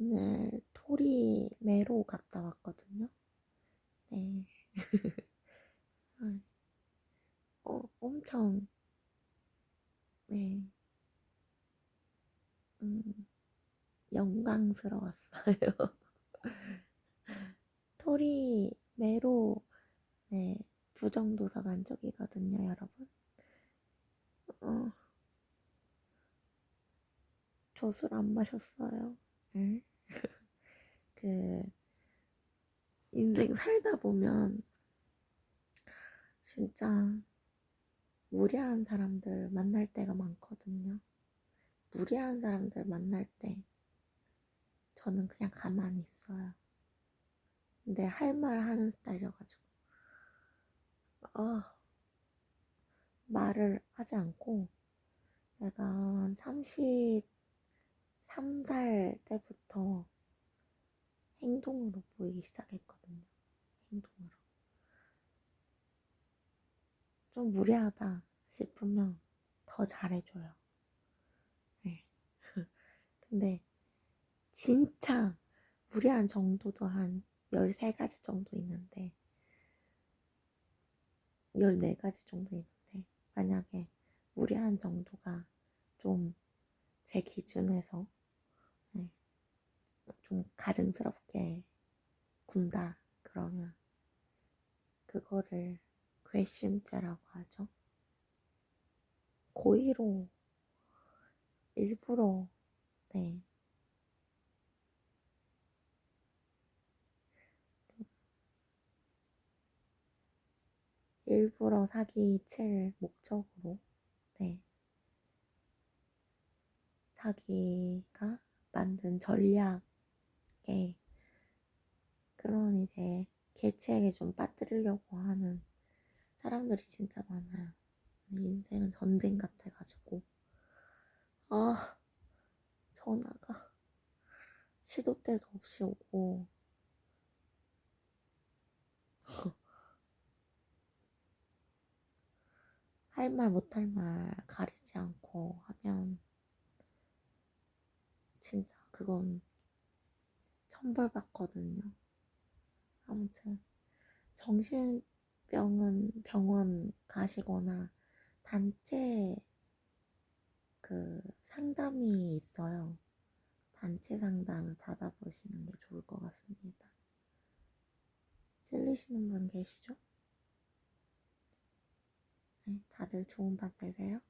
오늘 토리 매로 갔다 왔거든요. 네. 아, 어, 엄청, 네. 음, 영광스러웠어요. 토리 매로, 네, 부정도서관 쪽이거든요, 여러분. 어, 저술 안 마셨어요. 응? 그, 인생 살다 보면, 진짜, 무례한 사람들 만날 때가 많거든요. 무례한 사람들 만날 때, 저는 그냥 가만히 있어요. 근데 할 말 하는 스타일이어가지고, 아, 말을 하지 않고, 내가 한 33살 때부터 행동으로 보이기 시작했거든요. 행동으로. 좀 무례하다 싶으면 더 잘해줘요. 네. 근데 진짜 무례한 정도도 한 13가지 정도 있는데 14가지 정도 있는데 만약에 무례한 정도가 좀 제 기준에서 네, 좀 가증스럽게 군다 그러면 그거를 괘씸죄라고 하죠. 고의로 일부러 네 일부러 사기 칠 목적으로 네 자기가 만든 전략 에 그런 이제 개체에게 좀 빠뜨리려고 하는 사람들이 진짜 많아요. 인생은 전쟁 같아가지고. 아 전화가 시도 때도 없이 오고. 할 말 못할 말 가리지 않고 하면 진짜 그건 천벌 받거든요. 아무튼 정신병은 병원 가시거나 단체 그 상담이 있어요. 단체 상담을 받아보시는 게 좋을 것 같습니다. 찔리시는 분 계시죠? 네, 다들 좋은 밤 되세요. 어,